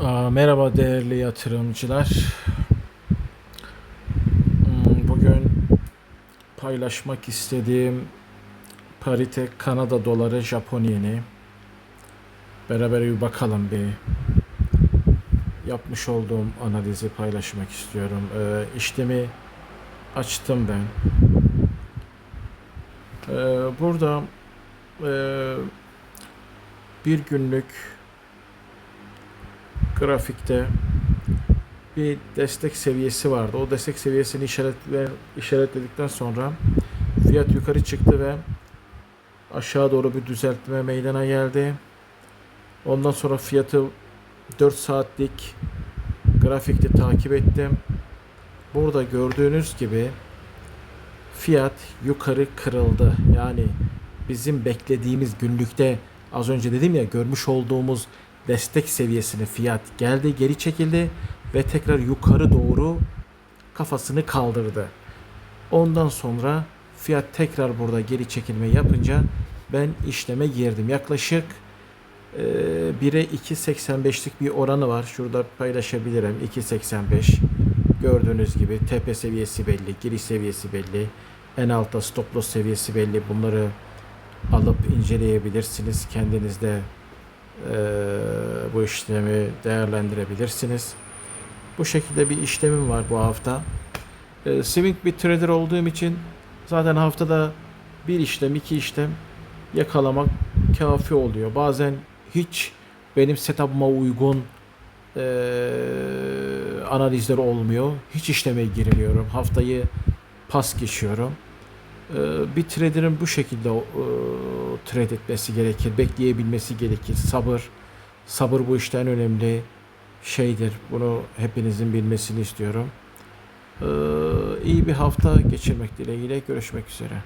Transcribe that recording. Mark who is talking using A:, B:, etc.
A: Merhaba değerli yatırımcılar. Hmm, Bugün paylaşmak istediğim parite Kanada doları Japon yeni. Beraber bir bakalım bir. Yapmış olduğum analizi paylaşmak istiyorum. Ee, işlemi açtım ben. Ee, burada e, bir günlük grafikte bir destek seviyesi vardı. O destek seviyesini işaretle, işaretledikten sonra fiyat yukarı çıktı ve aşağı doğru bir düzeltme meydana geldi. Ondan sonra fiyatı 4 saatlik grafikte takip ettim. Burada gördüğünüz gibi fiyat yukarı kırıldı. Yani bizim beklediğimiz günlükte az önce dedim ya görmüş olduğumuz destek seviyesine fiyat geldi, geri çekildi ve tekrar yukarı doğru kafasını kaldırdı. Ondan sonra fiyat tekrar burada geri çekilme yapınca ben işleme girdim. Yaklaşık e, 1'e 2.85'lik bir oranı var. Şurada paylaşabilirim. 2.85. Gördüğünüz gibi tepe seviyesi belli, giriş seviyesi belli. En altta stop loss seviyesi belli. Bunları alıp inceleyebilirsiniz. Kendinizde eee, bu işlemi değerlendirebilirsiniz. Bu şekilde bir işlemim var bu hafta. Eee, swing bir trader olduğum için zaten haftada bir işlem, iki işlem yakalamak kafi oluyor. Bazen hiç benim setup'ıma uygun eee analizler olmuyor. Hiç işleme giriliyorum. Haftayı pas geçiyorum. Ee, bir trader'ın bu şekilde e, trade etmesi gerekir, bekleyebilmesi gerekir. Sabır, sabır bu işte en önemli şeydir. Bunu hepinizin bilmesini istiyorum. Ee, iyi bir hafta geçirmek dileğiyle görüşmek üzere.